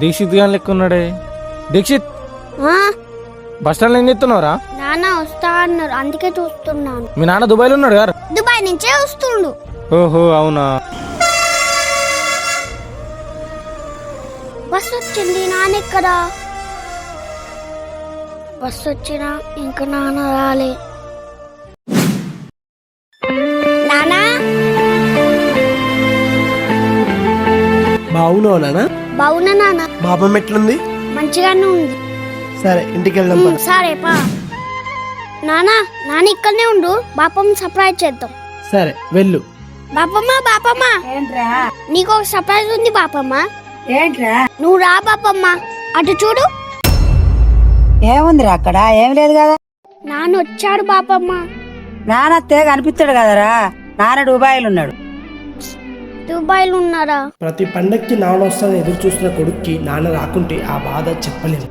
దీక్షిత్ గాని లెక్క ఉన్నాడే. దీక్షిత్! ఆ, బస్ స్టాండ్లో ఏం చెప్తున్నావురా నాన్న వస్తా అన్నారు అందుకే చూస్తున్నాను. మీ నాన్న దుబాయ్లో ఉన్నాడు గారు. దుబాయ్ నుంచే వస్తుండు. ఓహో అవునా? బస్ వచ్చింది నాన్న ఎక్కడ? బస్ వచ్చినా ఇంకా నాన్న రాలే. బావున్నావు నాన్న బావునా నాన్న. బాబమ్మ ఎట్లుంది? మంచిగానే ఉంది. సరే ఇంటికి వెళ్దాం ఉమ్, సరే పా. నానా నాన్న ఇక్కడనే ఉండు. బాపమ్మ సర్ప్రైజ్ చేద్దాం. సరే వెళ్ళు. బాపమ్మ బాపమ్మ ఏంట్రా? నీకు ఒక సర్ప్రైజ్ ఉంది బాపమ్మ ఏంట్రా? నువ్వు రా బాపమ్మ అటు చూడు. ఏముందిరా అక్కడ? ఏం లేదు కదా? నాన్న వచ్చాడు బాపమ్మ నాన్న తేగ అనిపిస్తాడు కదరా? నాన్న దుబాయ్లో ఉన్నాడు. దుబాయ్లో ఉన్నారా ప్రతి పండక్కి నాన్న వస్తాను ఎదురు చూస్తున్న కొడుక్కి నాన్న రాకుంటే ఆ బాధ చెప్పలేము